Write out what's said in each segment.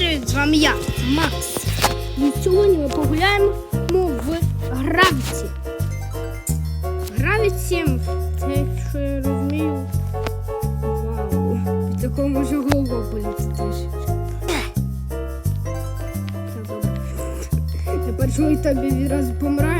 привіт! З вами я, Макс. І сьогодні ми погуляємо в Гравіці. Гравіці, це якщо я розумію. Вау. в такого може голова боліти трішечки. Тепер добре. тобі відразу помираємо.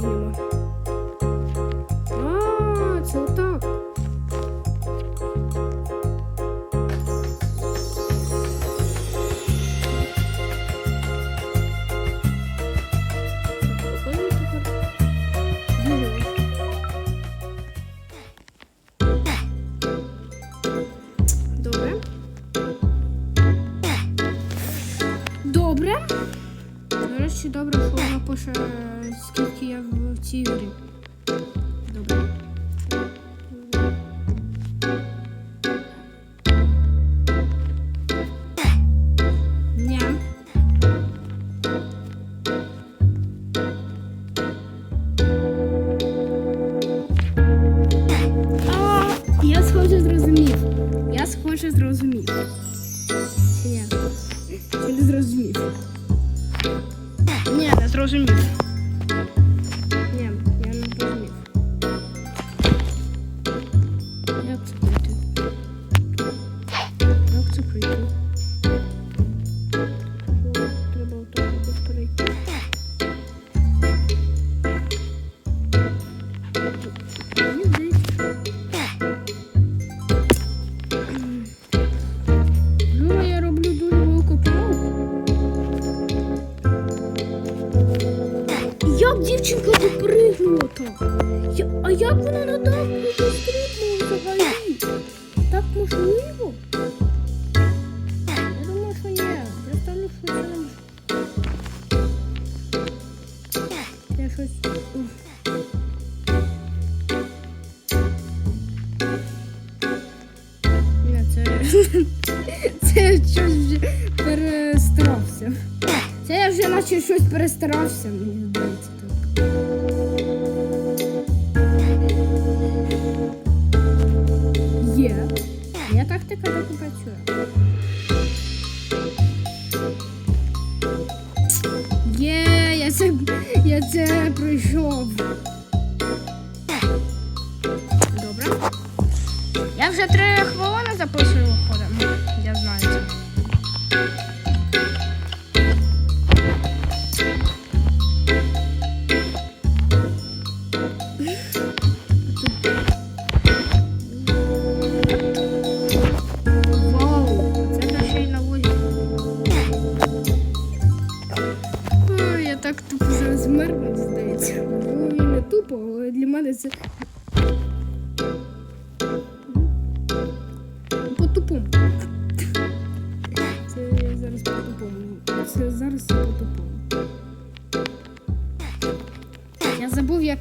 Туди. А, це отак. Добре. Добре. Нарешті добре, що вона пише, скільки я в цій грі. Добре. Я схоже зрозумів. Я схоже зрозумів. Ні? Не зрозумів? Зрозумів. Ні, можливо? Я думаю, що ні. Я ставлю, що це не. Я щось... Це... Це щось вже перестарався. Це я вже наче щось перестарався, мені здається так. Так і працює. Є, я це, я це пройшов. Добре. Я вже три хвилини записую ходом. Я знаю це. Вау,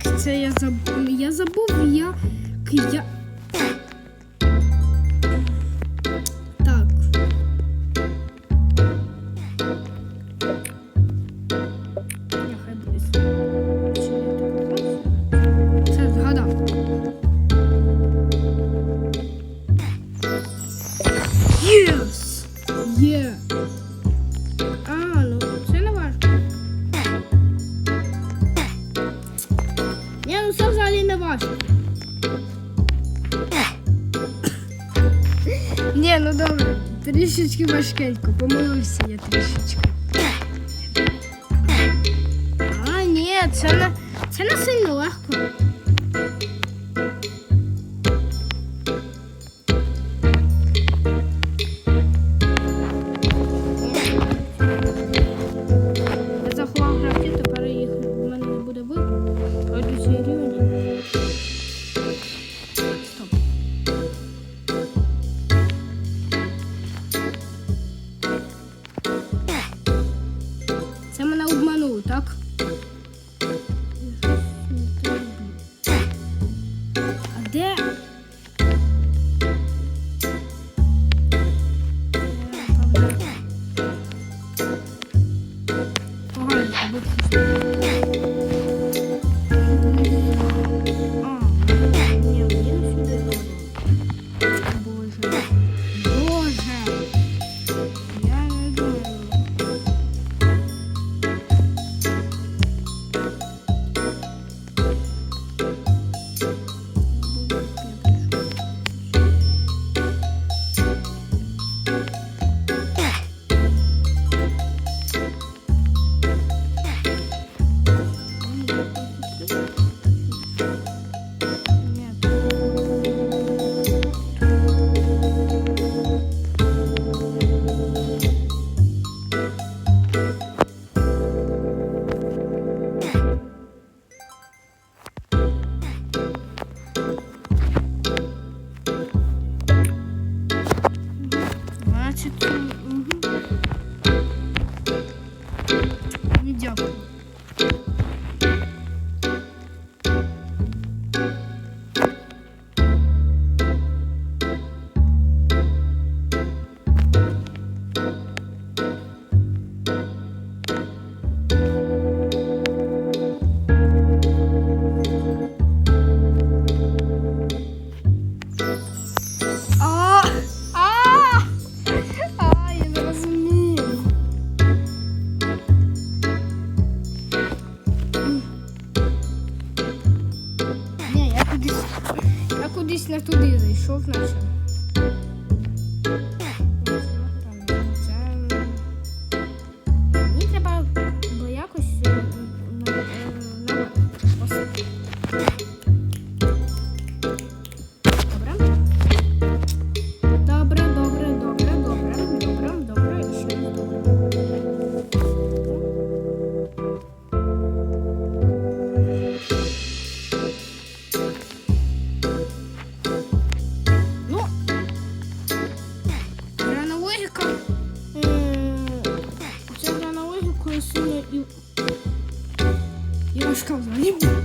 як це я забув. Я забув, як я. Не. Ні, ну добре, трішечки важкенько, помилився я трішечки. А, ні, це не, це не сильно легко. значить. Угу. Дякую. якийсь не туди зайшов, наче. 告诉你。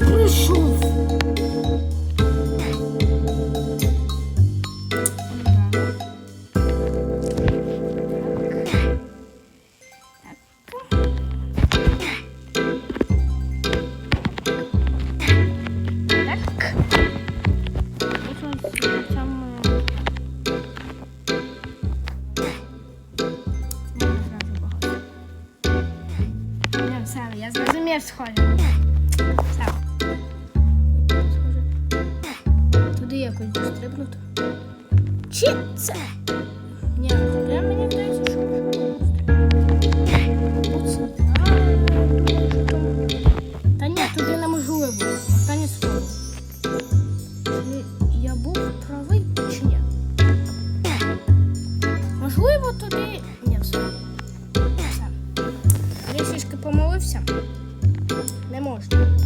звідси прийшов? Так. Так. Так. помолився? Не можна.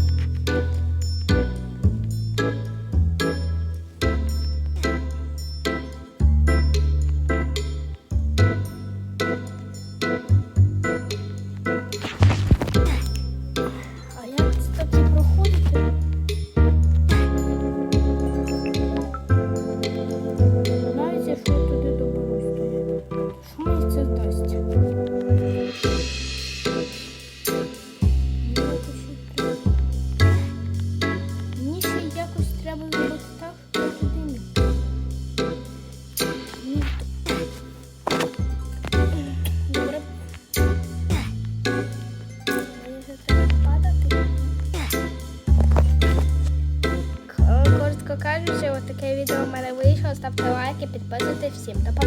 підписуйтесь всім. До побачення.